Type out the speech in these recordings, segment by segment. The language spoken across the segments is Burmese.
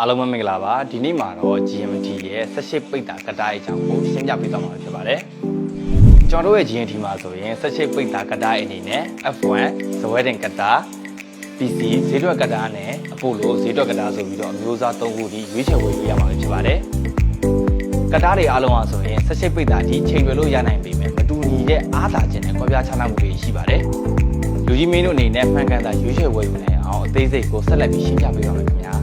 အားလုံးပဲမင်္ဂလာပါဒီနေ့မှာတော့ GMT ရဲ့18ပိတ်တာကတားရဲ့အကြောင်းကိုရှင်းပြပေးသွားမှာဖြစ်ပါတယ်ကျွန်တော်တို့ရဲ့ GMT မှာဆိုရင်18ပိတ်တာကတားအနေနဲ့ F1 ဇဝဲတင်ကတား PC ဈေးတွက်ကတားနဲ့အပိုလိုဈေးတွက်ကတားဆိုပြီးတော့အမျိုးအစား၃ခုဒီရွေးချယ်ဝယ်လို့ရမှာဖြစ်ပါတယ်ကတားတွေအားလုံးအားဆိုရင်18ပိတ်တာကြီးချိန်ရွယ်လို့ရနိုင်ပေမဲ့မတူညီတဲ့အားသာခြင်းနဲ့ကွဲပြားခြားနားမှုတွေရှိပါတယ်လူကြီးမင်းတို့အနေနဲ့မှန်ကန်တာရွေးချယ်ဝယ်ယူနိုင်အောင်အသေးစိတ်ကိုဆက်လက်ပြီးရှင်းပြပေးပါမယ်ခင်ဗျာ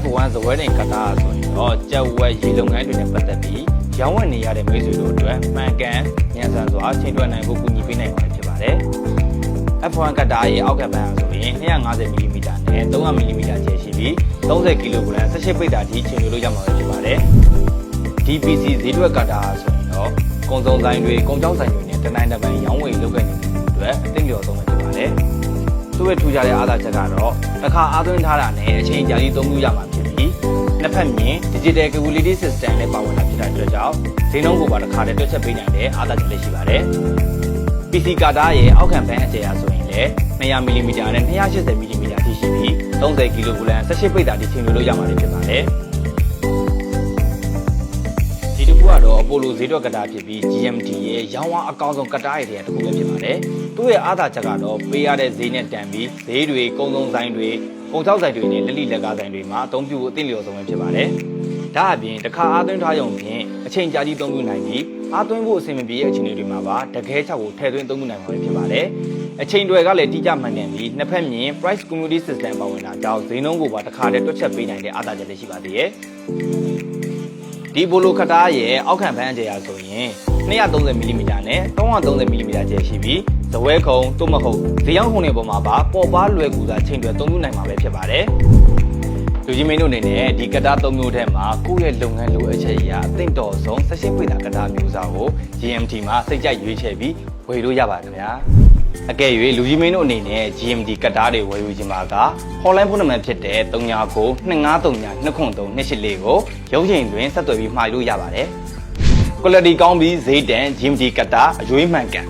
F1 ဇဝဲတင်ကတာဆိုရင်တော့ကြက်ဝက်ရေလုပ်ငန်းတွေနဲ့ပတ်သက်ပြီးရောင်းဝယ်နေရတဲ့မိတ်ဆွေတို့အတွက်မှန်ကန်ညံစံစွာချိန်တွက်နိုင်ဖို့ကူညီပေးနိုင်မှာဖြစ်ပါတယ်။ F1 ကတာရဲ့အောက်ကပန်းဆိုရင် 250mm နဲ့ 300mm ကျယ်ရှိပြီး 30kg 18ပိတ်တာထိချိန်လို့ရမှာဖြစ်ပါတယ်။ DPC ဈေးတွက်ကတာဆိုရင်တော့ကုံစုံဆိုင်တွေ၊ကုံကြောက်ဆိုင်တွေနဲ့တနိုင်တစ်ပန်းရောင်းဝယ်လုပ်ကိုင်နေတဲ့အတွက်အသိလျော်ဆုံးပဲဖြစ်ပါတယ်။ သူ့ရဲ့ထူကြတဲ့အားသာချက်ကတော့တစ်ခါအားသွင်းထားတာနဲ့အချိန်ကြာကြီးသုံးလို့ရမှာဖြစ်ပြီးနှစ်ဖက်မြင် Digital Calculated System နဲ့ပါဝင်တာဖြစ်တဲ့အတွက်ကြောင့်ဈေးနှုန်းကိုပါတစ်ခါတည်းတွက်ချက်ပေးနိုင်တဲ့အားသာချက်လေးရှိပါတယ်။ PC ကာတာရဲ့အောက်ခံပန်းအကျယ်အားဆိုရင်လည်း 200mm နဲ့ 280mm ထိရှိပြီး 30kg 18ပိတ်တာထိချိန်လို့ရမှာဖြစ်ပါတယ်။ ကတော့ Apollo ဈေးတွက်ကတာဖြစ်ပြီး GMT ရဲ့ရောင်းဝအကောင်ဆုံးကတာရဲ့တည်းတစ်ခုပဲဖြစ်ပါတယ်။သူ့ရဲ့အားသာချက်ကတော့ပေးရတဲ့ဈေးနဲ့တန်ပြီးဈေးတွေကုန်းဆုံးဆိုင်တွေကုန်ချောက်ဆိုင်တွေနဲ့လက်လီလက်ကားဆိုင်တွေမှာအသုံးပြုဖို့အသင့်လျော်ဆုံးပဲဖြစ်ပါတယ်။ဒါအပြင်တစ်ခါအားသွင်းထားရုံဖြင့်အချိန်ကြာကြီးသုံးပြုနိုင်ပြီးအားသွင်းဖို့အဆင်မပြေတဲ့အခြေအနေတွေမှာပါတကယ်ချောက်ကိုထည့်သွင်းသုံးပြုနိုင်မှာဖြစ်ပါတယ်။အချိန်တွေကလည်းတိကျမှန်ကန်ပြီးနှစ်ဖက်မြင် price community system ပါဝင်တာကြောင့်ဈေးနှုန်းကိုပါတစ်ခါတည်းတွက်ချက်ပေးနိုင်တဲ့အားသာချက်လေးရှိပါသေးတယ်။ ဒီဘိုလိုခတားရဲ့အောက်ခံဖန်းအကျယ်အားဆိုရင် 230mm နဲ့ 330mm ကျယ်ရှိပြီးဇဝဲခုံတုတ်မဟုတ်ဇေယောင်းခုံတွေပေါ်မှာပါပေါ်ပါလွယ်ကူစွာချိန်တွယ်သုံးခုနိုင်မှာပဲဖြစ်ပါတယ်လူကြီးမင်းတို့အနေနဲ့ဒီကတားသုံးမျိုးထဲမှာကိုယ့်ရဲ့လုပ်ငန်းလိုအပ်ချက်အရာအသင့်တော်ဆုံးဆက်ရှိပိတာကတားမျိုးစားကို GMT မှာစိတ်ကြိုက်ရွေးချယ်ပြီးဝယ်လို့ရပါတယ်ခင်ဗျာ အကယ်၍လူကြီးမင်းတို့အနေနဲ့ GMT ကတားတွေဝယ်ယူခြင်းမှာက hotline ဖုန်းနံပါတ်ဖြစ်တဲ့39ကို2939 203 284ကိုရုံးချိန်တွင်ဆက်သွယ်ပြီးမှာယူလို့ရပါတယ် quality ကောင်းပြီးဈေးတန် GMT ကတားအရွေးမှန်ကန်